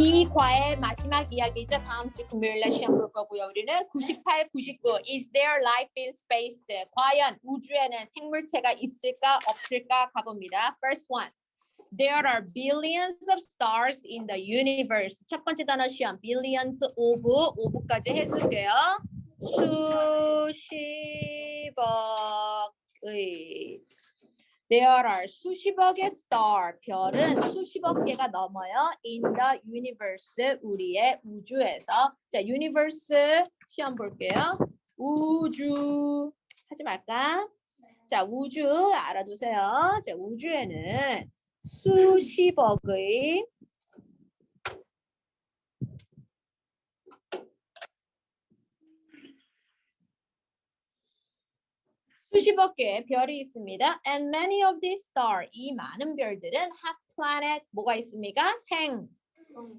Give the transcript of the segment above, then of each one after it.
이 과의 마지막 이야기죠. 다음 주 금요일날 시험 볼 거고요. 우리는 98, 99. Is there life in space? 과연 우주에는 생물체가 있을까 없을까 가봅니다. First one. There are billions of stars in the universe. 첫 번째 단어 시험. Billions of, of까지 해줄게요. 수십억의 There are 수십억의 star. 별은 수십억 개가 넘어요. In the universe. 우리의 우주에서. 자, universe 시험 볼게요. 우주. 하지 말까? 자, 우주 알아두세요. 자, 우주에는 수십억의 수십억 개의 별이 있습니다. And many of these stars, 이 많은 별들은 have planet, 뭐가 있습니까? 행,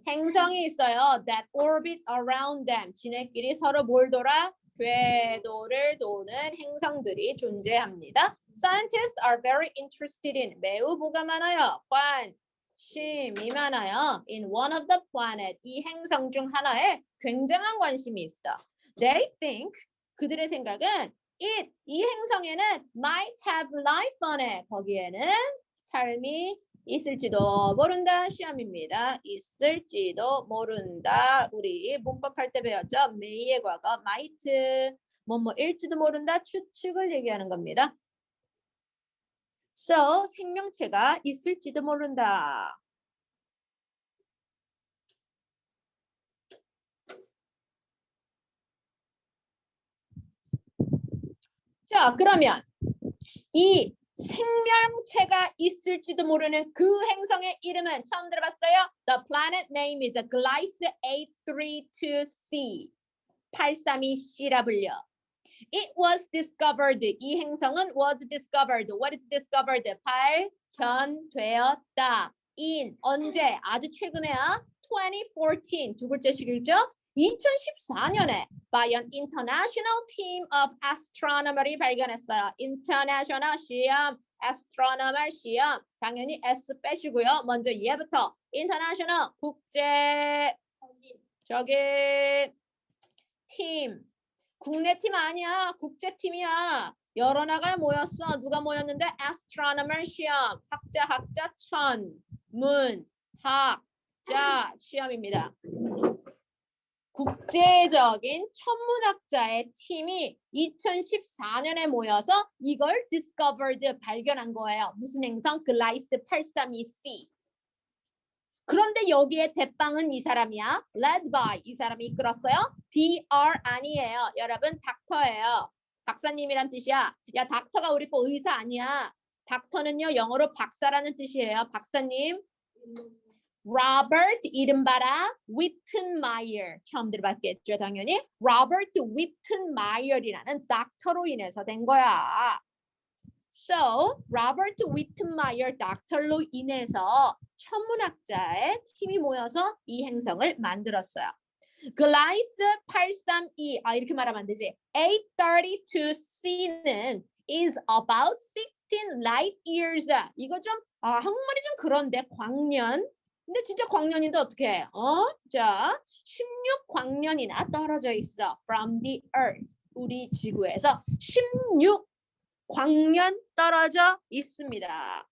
행성이 있어요. That orbit around them. 지네끼리 서로 뭘 돌아? 궤도를 도는 행성들이 존재합니다. Scientists are very interested in 매우 뭐가 많아요? 관심이 많아요. In one of the planet 이 행성 중 하나에 굉장한 관심이 있어. They think 그들의 생각은 it 이 행성에는 might have life on it 거기에는 삶이 있을지도 모른다 시험입니다. 있을지도 모른다. 우리 문법 할 때 배웠죠? may의 과거 might 뭐뭐일지도 모른다 추측을 얘기하는 겁니다. So 생명체가 있을지도 모른다. 자, 그러면 이 생명체가 있을지도 모르는 그 행성의 이름은 처음 들어봤어요? The planet name is Gliese 832c. 832c라 불려. It was discovered. 이 행성은 was discovered. What is discovered? 발견되었다. in 언제? 아주 최근에야. 2014. 두 글자 식이죠? 2014년에 by an international team of astronomer이 발견했어요. international 시험, astronomer 시험. 당연히 S 빼시고요. 먼저 얘부터 international 국제 저기 팀 국내 팀 아니야. 국제 팀이야. 여러 나라가 모였어. 누가 모였는데 astronomer 시험. 학자 학자 천문 학자 시험입니다. 국제적인 천문학자의 팀이 2014년에 모여서 이걸 discovered 발견한 거예요. 무슨 행성? 글라이스 832c. 그런데 여기에 대빵은 이 사람이야. led by 이 사람이 이끌었어요. dr 아니에요. 여러분 닥터예요. 박사님이란 뜻이야. 야 닥터가 우리 거 의사 아니야. 닥터는요 영어로 박사라는 뜻이에요. 박사님. 로버트 이른바라 위튼마이어 처음 들어봤겠죠 당연히 로버트 위튼마이어이라는 닥터로 인해서 된 거야. So 로버트 위튼마이어 닥터로 인해서 천문학자의 팀이 모여서 이 행성을 만들었어요. 글라이스 832, 아 이렇게 말하면 안 되지. 832c는 is about 16 light years. 이거 좀 아, 한국말이 좀 그런데 광년 근데 진짜 광년인데 어떻게 해? 어? 자, 16광년이나 떨어져 있어. From the earth. 우리 지구에서 16광년 떨어져 있습니다.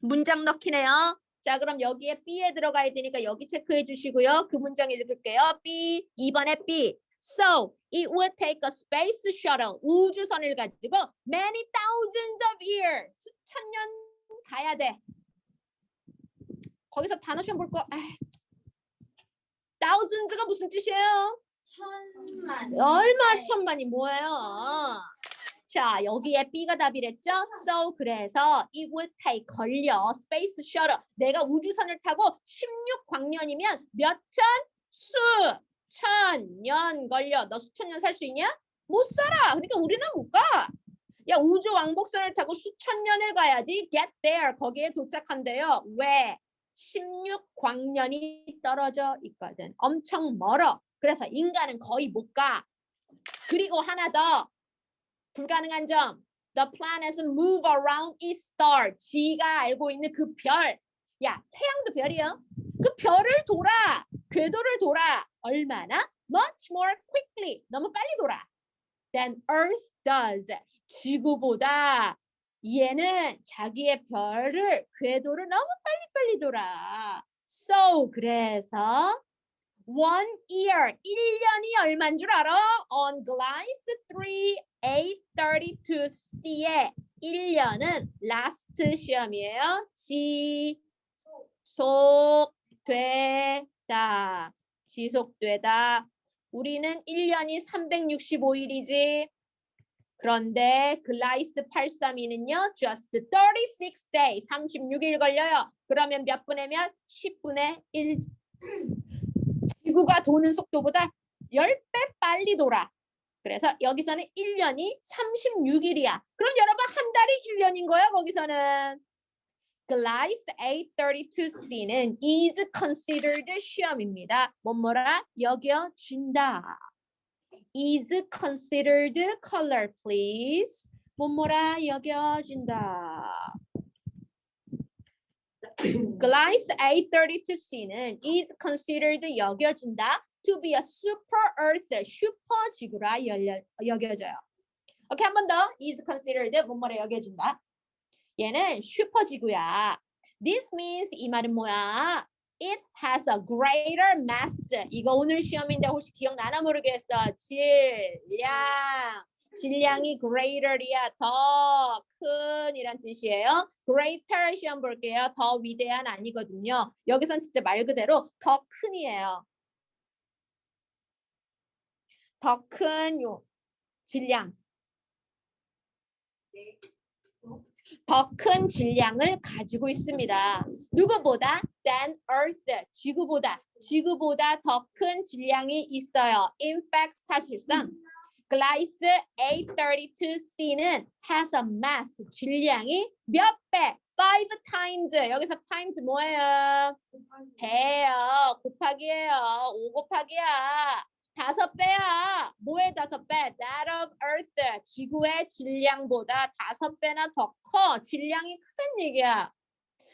문장 넣기네요. 자, 그럼 여기에 B에 들어가야 되니까 여기 체크해 주시고요. 그 문장 읽을게요. B, 2번에 B. So, it would take a space shuttle. 우주선을 가지고 many thousands of years. 수천 년 가야 돼. 거기서 단어 시험 볼 거. thousands가 무슨 뜻이에요? 천만. 얼마 천만이 뭐예요? 자, 여기에 B가 답이랬죠? So 그래서 it would take 걸려 space shuttle. 내가 우주선을 타고 16광년이면 몇 천? 수 천 년 걸려. 너 수천 년 살 수 있냐? 못 살아. 그러니까 우리는 못 가. 야 우주 왕복선을 타고 수천 년을 가야지. Get there. 거기에 도착한대요. 왜? 16광년이 떨어져 있거든. 엄청 멀어. 그래서 인간은 거의 못 가. 그리고 하나 더 불가능한 점. The planets move around each star. 지가 알고 있는 그 별. 야, 태양도 별이요. 그 별을 돌아 궤도를 돌아 얼마나 much more quickly 너무 빨리 돌아 than Earth does 지구보다 얘는 자기의 별을 궤도를 너무 빨리빨리 돌아 so 그래서 one year 1년이 얼마인 줄 알아? on Gliese 3 832C에 1년은 last 시험이에요. 지속되다. 지속되다. 우리는 1년이 365일이지. 그런데 글라이스 832는요. just 36 day, 36일 걸려요. 그러면 몇 몇? 10분의 1. 지구가 도는 속도보다 10배 빨리 돌아. 그래서 여기서는 1년이 36일이야. 그럼 여러분 한 달이 1년인 거야, 거기서는. Gliese A32C는 is considered 시험입니다. 뭐뭐라 여겨진다. Is considered color, please. 뭐뭐라 여겨진다. Gliese A32C는 is considered 여겨진다 to be a super earth, 슈퍼 지구라 열려, 여겨져요. 오케이 한 번 더. is considered 뭐뭐라 여겨진다. 얘는 슈퍼 지구야. This means 이 말은 뭐야? It has a greater mass. 이거 오늘 시험인데 혹시 기억나나 모르겠어. 질량. 질량이 greater이야. 더 큰 이란 뜻이에요. greater 시험 볼게요. 더 위대한 아니거든요. 여기선 진짜 말 그대로 더 큰이에요. 더큰요 질량. 더 큰 질량을 가지고 있습니다. 누구보다 than Earth, 지구보다 지구보다 더 큰 질량이 있어요. In fact, 사실상 Gliese A32C는 has a mass, 질량이 몇 배? Five times. 여기서 times 뭐예요? 배요. 곱하기예요. 5 곱하기야. 다섯 배야. 뭐의 다섯 배? That of Earth. 지구의 질량보다 다섯 배나 더 커. 질량이 크다는 얘기야.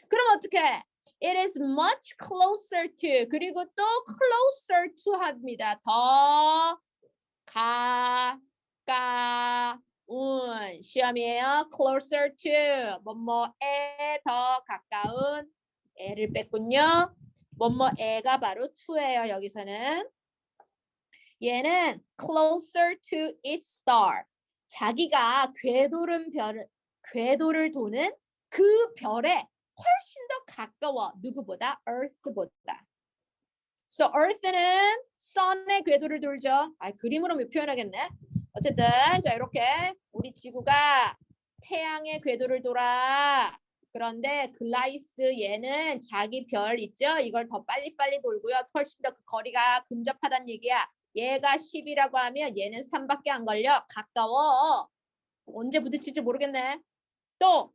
그럼 어떻게? It is much closer to. 그리고 또 closer to 합니다. 더 가까운 시험이에요. Closer to. 뭐뭐에 더 가까운 애를 뺐군요. 뭐뭐에가 바로 to예요. 여기서는. 얘는 closer to each star. 자기가 궤도를 별을 궤도를 도는 그 별에 훨씬 더 가까워. 누구보다? Earth보다. So Earth는 Sun의 궤도를 돌죠. 아 그림으로 표현하겠네. 어쨌든 자 이렇게 우리 지구가 태양의 궤도를 돌아. 그런데 글라이스 얘는 자기 별 있죠? 이걸 더 빨리빨리 돌고요. 훨씬 더 그 거리가 근접하다는 얘기야. 얘가 10이라고 하면 얘는 3밖에 안 걸려. 가까워. 언제 부딪힐지 모르겠네. 또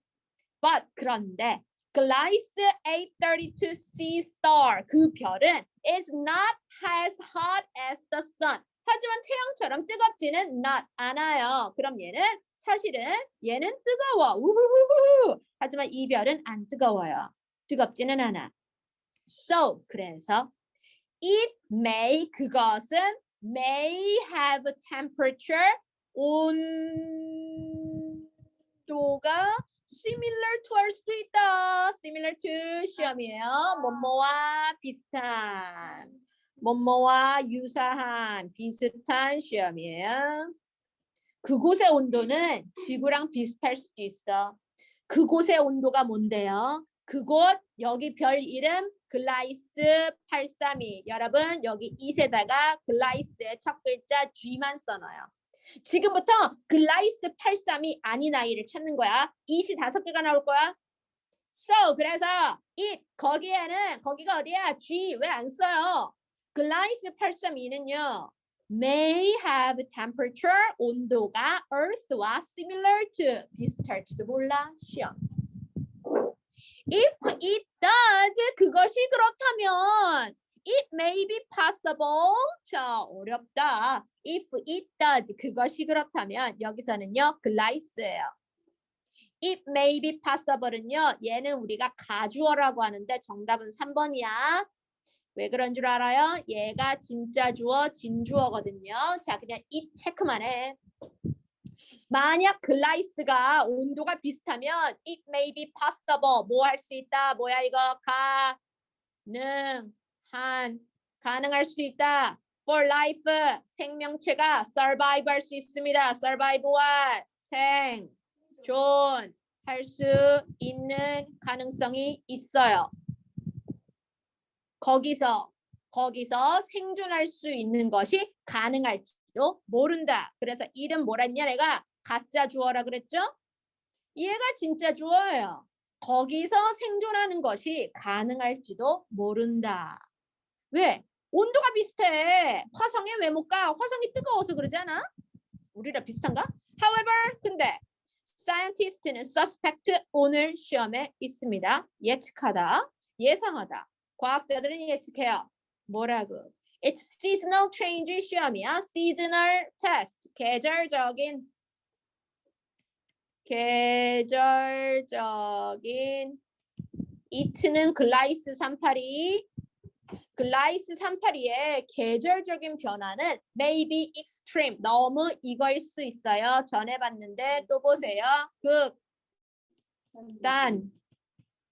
but 그런데 Gliese A32C star 그 별은 is not as hot as the sun. 하지만 태양처럼 뜨겁지는 not 않아요. 그럼 얘는 사실은 얘는 뜨거워. 우후후후. 하지만 이 별은 안 뜨거워요. 뜨겁지는 않아. So 그래서 it may 그것은 may have temperature 온도가 similar to 할 수도 있다. similar to 시험이에요. 뭐뭐와 비슷한 뭐뭐와 유사한 비슷한 시험이에요. 그곳의 온도는 지구랑 비슷할 수도 있어. 그곳의 온도가 뭔데요? 그곳 여기 별 이름 글라이스 832 여러분 여기 이세다가 글라이스의 첫 글자 G만 써놔요. 지금부터 글라이스 832 아닌 아이를 찾는 거야. 이시 다섯 개가 나올 거야. So 그래서 it 거기에는 거기가 어디야? G 왜 안 써요? 글라이스 832는요. may have temperature 온도가 earth와 similar to 비슷할지도 몰라 시험. If it does 그것이 그렇다면 it may be possible 자 어렵다. If it does 그것이 그렇다면 여기서는요 글라이스예요. It may be possible은요 얘는 우리가 가주어라고 하는데 정답은 3번이야. 왜 그런 줄 알아요? 얘가 진짜 주어, 진주어거든요. 자, 그냥 이 체크만 해. 만약 글라이스가 온도가 비슷하면 it may be possible. 뭐 할 수 있다? 뭐야 이거? 가능한 가능할 수 있다. For life 생명체가 survive 할 수 있습니다. survive what? 생존 할 수 있는 가능성이 있어요. 거기서 거기서 생존할 수 있는 것이 가능할지도 모른다. 그래서 이름 뭐랬냐 내가 가짜 주어라 그랬죠? 얘가 진짜 주어예요. 거기서 생존하는 것이 가능할지도 모른다. 왜? 온도가 비슷해. 화성에 왜못 가? 화성이 뜨거워서 그러지 않아? 우리랑 비슷한가? However, 근데 scientist는 suspect 오늘 시험에 있습니다. 예측하다, 예상하다. 과학자들은 예측해요. 뭐라고? It's seasonal change 시험이야. seasonal test. 계절적인 계절적인 이트는 글라이스 382 글라이스 382의 계절적인 변화는 maybe extreme 너무 이거일 수 있어요. 전에 봤는데 또 보세요. 극단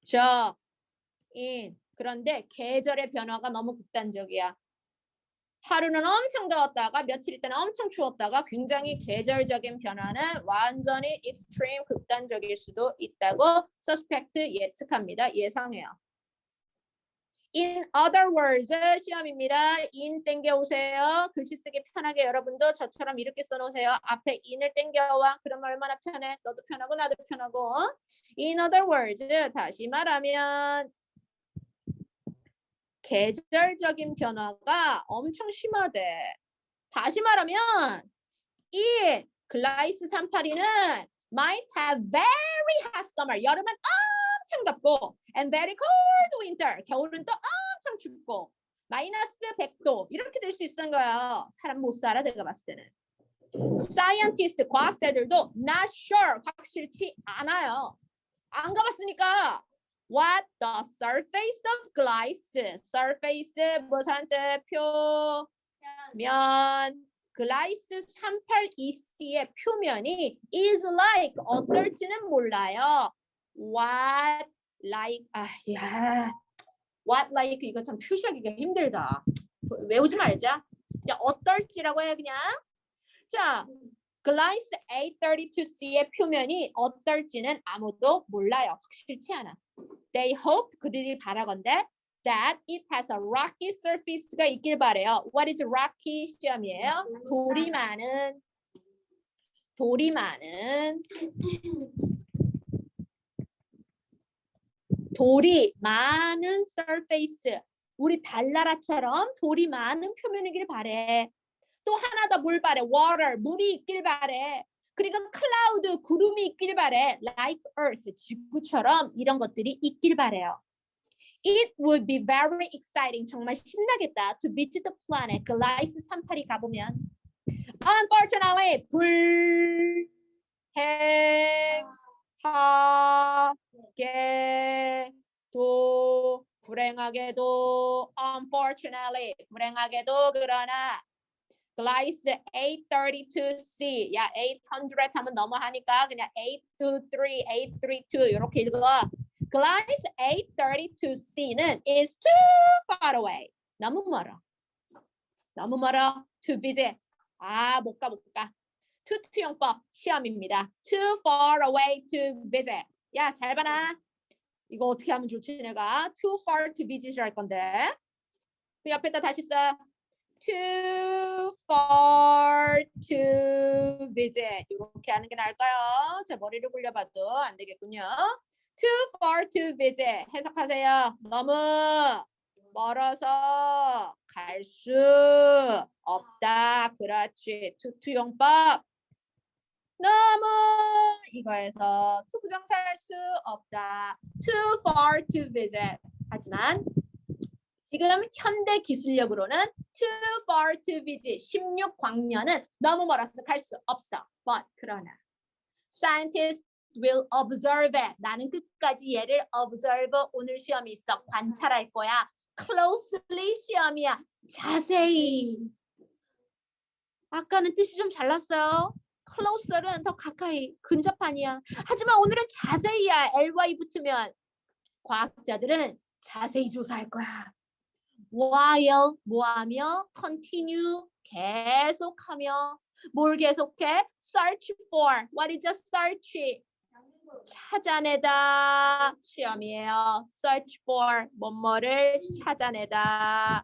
적인 그런데 계절의 변화가 너무 극단적이야. 하루는 엄청 더웠다가 며칠 있다는 엄청 추웠다가 굉장히 계절적인 변화는 완전히 extreme 극단적일 수도 있다고 suspect 예측합니다. 예상해요. In other words 시험입니다. in 땡겨오세요. 글씨 쓰기 편하게 여러분도 저처럼 이렇게 써놓으세요. 앞에 in을 땡겨와. 그러면 얼마나 편해? 너도 편하고 나도 편하고. In other words 다시 말하면 계절적인 변화가 엄청 심하대. 다시 말하면 이 글라이스 382는 might have very hot summer. 여름은 엄청 덥고 and very cold winter. 겨울은 또 엄청 춥고 마이너스 100도 이렇게 될 수 있는 거예요. 사람 못 살아 내가 봤을 때는. scientist 과학자들도 not sure 확실치 않아요. 안 가봤으니까 what the surface of glass surface 무슨 뜻 표면 글라이스 382C의 표면이 is like 어떨지는 몰라요. what like 아 야 what like 이거 참 표시하기가 힘들다. 외우지 말자. 그냥 어떨지라고 해 그냥. 자, 글라이스 A32C의 표면이 어떨지는 아무도 몰라요. 확실치 않아. They hope 그들이 바라건대 that it has a rocky surface가 있길 바래요. What is rocky 시험이에요? 돌이 많은 돌이 많은 돌이 많은 surface 우리 달나라처럼 돌이 많은 표면이길 바래. 또 하나 더 뭘 바래? water 물이 있길 바래. 그리고 cloud 구름이 있길 바래. like earth 지구처럼 이런 것들이 있길 바래요. It would be very exciting. 정말 신나겠다. To visit the planet. 글라이스 38이 가보면. Unfortunately, 불행하게도 불행하게도 unfortunately 불행하게도 그러나 글라이스 832C 야 800 하면 너무 하니까 그냥 823, 832 이렇게 읽어. 글라이스 832C는 is too far away. 너무 멀어. 너무 멀어. to visit. 아, 못 가, 못 가. 투투용법 시험입니다. too far away to visit. 야, 잘 봐라. 이거 어떻게 하면 좋지 내가? too far to visit 할 건데. 그 옆에다 다시 써. Too far to visit 이렇게 하는 게 나을까요? 제 머리를 굴려봐도 안 되겠군요. too far to visit 해석하세요. 너무 멀어서 갈 수 없다. 그렇지. 투투용법. 너무 이거에서 투부정사 할 수 없다. too far to visit. 하지만 지금 현대 기술력으로는 too far to visit 16광년은 너무 멀어서 갈 수 없어. But 그러나 scientists will observe. 나는 끝까지 얘를 observe 오늘 시험이 있어. 관찰할 거야. closely 시험이야. 자세히. 아까는 뜻이 좀 잘났어요. closer는 더 가까이 근접한이야. 하지만 오늘은 자세히야. ly 붙으면 과학자들은 자세히 조사할 거야. While 뭐하며 continue 계속하며 뭘 계속해? search for. What is a search? 찾아내다 시험이에요. search for 뭐뭐를 찾아내다.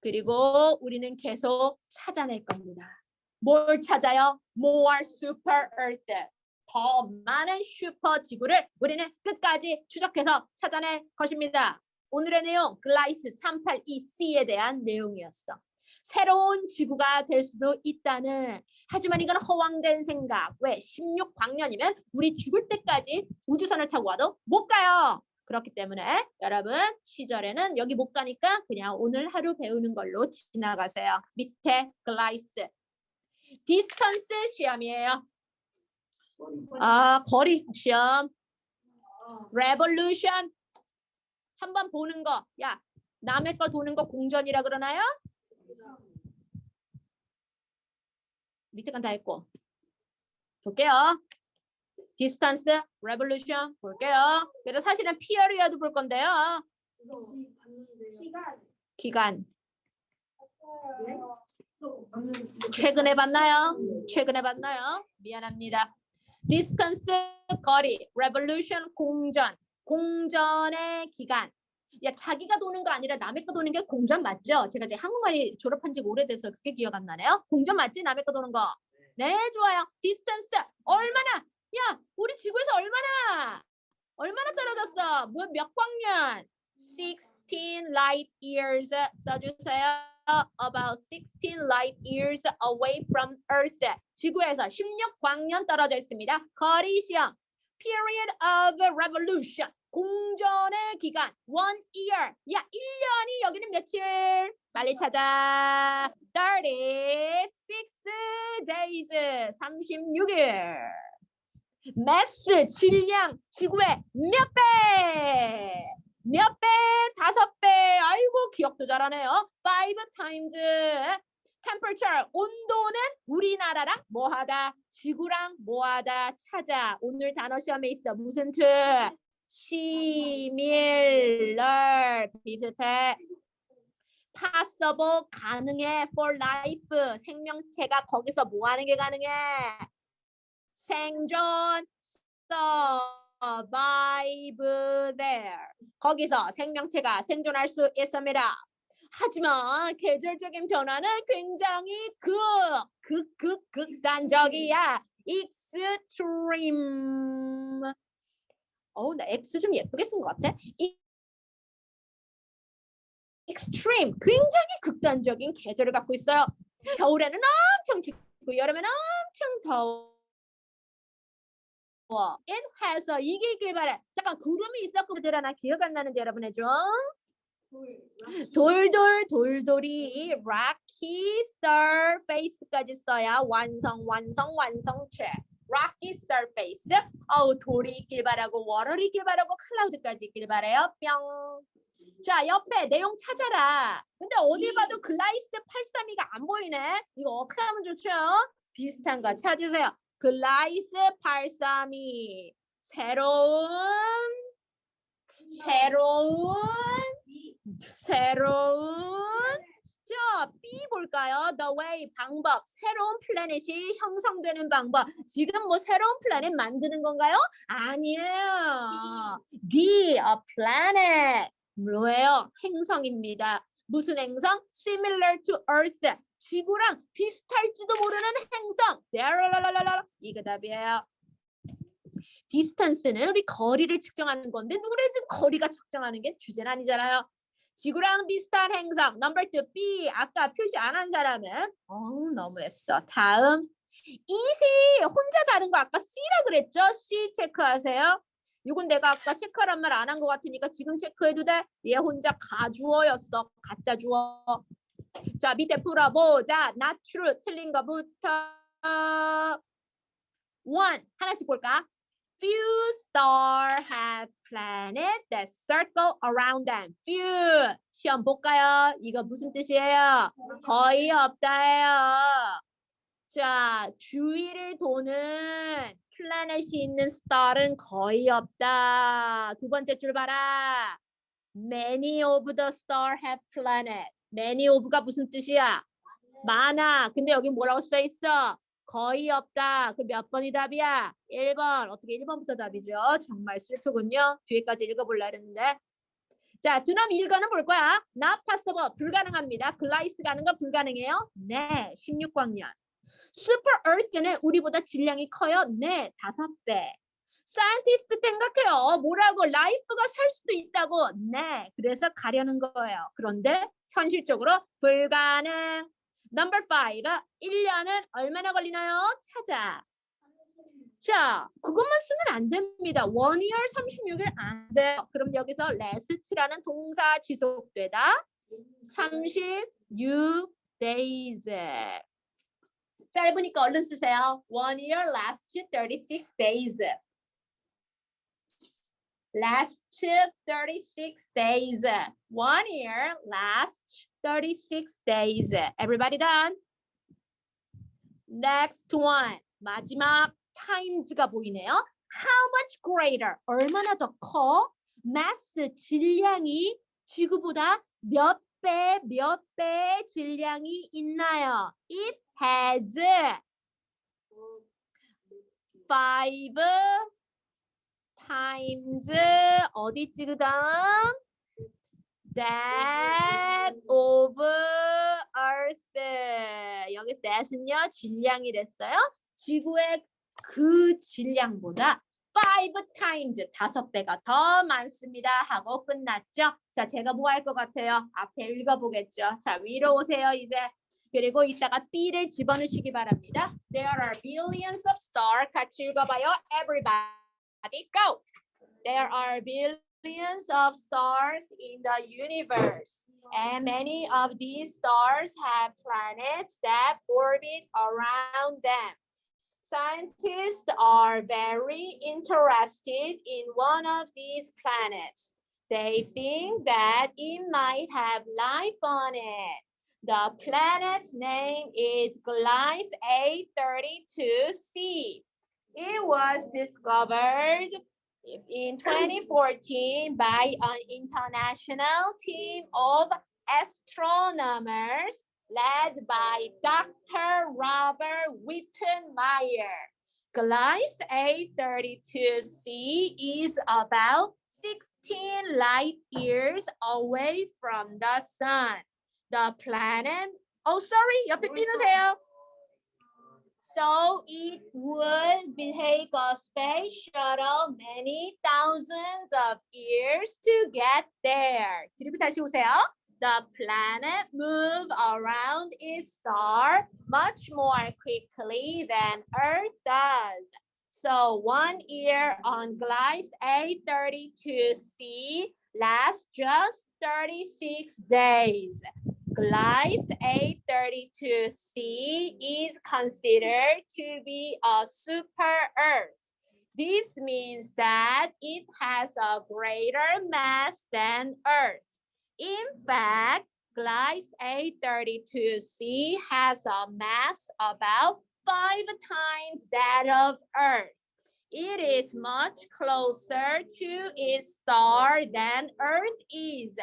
그리고 우리는 계속 찾아낼 겁니다. 뭘 찾아요? More super earth. 더 많은 슈퍼 지구를 우리는 끝까지 추적해서 찾아낼 것입니다. 오늘의 내용 글라이스 382C에 대한 내용이었어. 새로운 지구가 될 수도 있다는 하지만 이건 허황된 생각. 왜? 16광년이면 우리 죽을 때까지 우주선을 타고 와도 못 가요. 그렇기 때문에 여러분 시절에는 여기 못 가니까 그냥 오늘 하루 배우는 걸로 지나가세요. 밑에 글라이스. 디스턴스 시험이에요. 아, 거리 시험. 레볼루션. 한번 보는 거. 야, 남의 걸 도는 거 공전이라 그러나요? 밑에 건 다 했고. 볼게요. 디스턴스, 레볼루션 볼게요. 그래서 사실은 피어리어도 볼 건데요. 시간 기간 최근에 봤나요? 최근에 봤나요? 미안합니다. 디스턴스 거리, 레볼루션 공전, 공전의 기간. 야 자기가 도는 거 아니라 남의 거 도는 게 공전 맞죠? 제가 이제 한국말이 졸업한 지 오래돼서 그게 기억 안 나네요. 공전 맞지? 남의 거 도는 거. 네 좋아요. 디스턴스 얼마나? 야 우리 지구에서 얼마나? 얼마나 떨어졌어? 뭐몇 광년? 16 light years 써주세요. About 16 light years away from Earth. 지구에서 16광년 떨어져 있습니다. 거리 시험. Period of revolution. 공전의 기간. One year. 야, 1년이 여기는 며칠? 빨리 찾아. 36 days. 36일. 매스 질량 지구의 몇 배? 몇 배? 다섯 배. 아이고 기억도 잘하네요. Five times. Temperature 온도는 우리나라랑 뭐하다? 지구랑 뭐하다? 찾아. 오늘 단어 시험에 있어. 무슨 뜻? similar 비슷해. possible 가능해 for life 생명체가 거기서 뭐 하는 게 가능해? 생존 survive there 거기서 생명체가 생존할 수 있습니다. 하지만 계절적인 변화는 굉장히 극, 극, 극, 극단적이야. extreme. 어우, 나 X 좀 예쁘게 쓴 것 같아. 이- extreme, 굉장히 극단적인 계절을 갖고 있어요. 겨울에는 엄청 춥고 여름에는 엄청 더워. it has 이게 있길 바래. 잠깐 구름이 있었고 그들 하나 기억 안 나는데 여러분 해줘. 돌돌 돌돌이 rocky surface까지 써야 완성 완성 완성체. rocky surface. 어우 돌이 있길 바라고 워럴이 있길 바라고 클라우드까지 있길 바래요. 뿅. 자 옆에 내용 찾아라. 근데 어딜 봐도 글라이스 832가 안 보이네. 이거 어떻게 하면 좋죠? 비슷한 거 찾으세요. 글라이스 832 새로운 새로운 새로운 자 B 볼까요? The way 방법 새로운 플래닛이 형성되는 방법 지금 뭐 새로운 플래닛 만드는 건가요? 아니에요 D a planet 뭐예요? 행성입니다 무슨 행성? Similar to Earth 지구랑 비슷할지도 모르는 행성 이게 답이에요 디스턴스는 우리 거리를 측정하는 건데 누구래 지금 거리가 측정하는 게 주제는 아니잖아요. 지구랑 비슷한 행성 넘버 2 B 아까 표시 안 한 사람은 어우 너무했어. 다음 이시 혼자 다른 거 아까 C라 그랬죠? C 체크하세요. 이건 내가 아까 체크란 말 안 한 것 같으니까 지금 체크해도 돼. 얘 혼자 가주어였어. 가짜 주어. 자 밑에 풀어보자. not true 틀린 거부터 one 하나씩 볼까? Few stars have planet that circle around them. Few. 시험 볼까요? 이거 무슨 뜻이에요? 거의 없다예요. 자, 주위를 도는 플래닛이 있는 star은 거의 없다. 두 번째 줄 봐라. Many of the star have planet. Many of가 무슨 뜻이야? 많아. 근데 여기 뭐라고 써 있어? 거의 없다. 그 몇 번이 답이야? 1번. 어떻게 1번부터 답이죠? 정말 슬프군요. 뒤에까지 읽어볼라 했는데. 자, 두놈 1거는 볼 거야. Not possible. 불가능합니다. 글라이스 가는 거 불가능해요? 네. 16광년. 슈퍼 얼스는 우리보다 질량이 커요? 네. 다섯 배. 사이언티스트 생각해요. 뭐라고? 라이프가 살 수도 있다고. 네. 그래서 가려는 거예요. 그런데 현실적으로 불가능. 넘버 5. 1년은 얼마나 걸리나요? 찾아. 자, 그것만 쓰면 안 됩니다. 원 year 36일 안 돼요. 그럼 여기서 last라는 동사 지속되다. 36 days. 짧으니까 얼른 쓰세요. One year lasts 36 days. Lasts 36 days. One year lasts 36 days. Everybody done? Next one. 마지막 times가 보이네요. How much greater? 얼마나 더 커? mass 질량이 지구보다 몇 배, 몇배 질량이 있나요? It has five times 그 다음? That of earth 여기 that은요 질량이랬어요 지구의 그 질량보다 five times 다섯 배가 더 많습니다 하고 끝났죠 자 제가 뭐 할 것 같아요 앞에 읽어보겠죠 자 위로 오세요 이제 그리고 이따가 B를 집어넣으시기 바랍니다. There are billions of stars. 같이 읽어봐요. Everybody go. There are billions of stars in the universe. And many of these stars have planets that orbit around them. Scientists are very interested in one of these planets. They think that it might have life on it. The planet's name is Gliese A32c. It was discovered in 2014 by an international team of astronomers led by Dr. Robert Wittenmeyer. Gliese A32c is about 16 light years away from the sun. The planet, oh sorry, 옆에 피누세요. So it would take a space shuttle many thousands of years to get there. 그리고 다시 오세요. The planet move around its star much more quickly than Earth does. So one year on Gliese A32c lasts just 36 days. Gliese A32c is considered to be a super Earth. This means that it has a greater mass than Earth. In fact, Gliese A32c has a mass about five times that of Earth. It is much closer to its star than Earth is.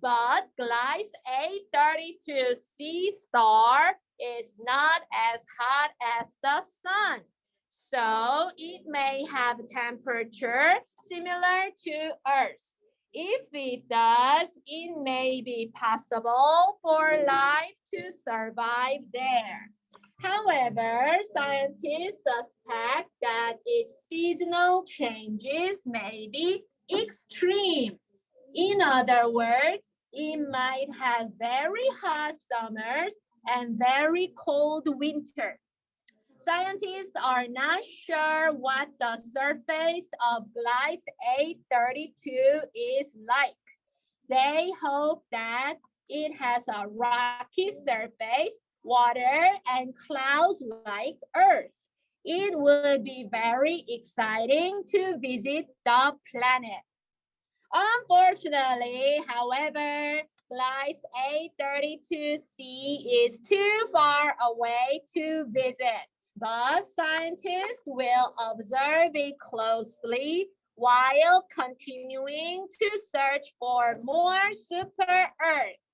But Gliese A32c star is not as hot as the sun. So it may have temperature similar to Earth. If it does, it may be possible for life to survive there. However, scientists suspect that its seasonal changes may be extreme. In other words, it might have very hot summers and very cold winter. Scientists are not sure what the surface of Gliese A32 is like. They hope that it has a rocky surface, water, and clouds like Earth. It would be very exciting to visit the planet. Unfortunately, however, flight A32C is too far away to visit. The scientists will observe it closely while continuing to search for more super Earth.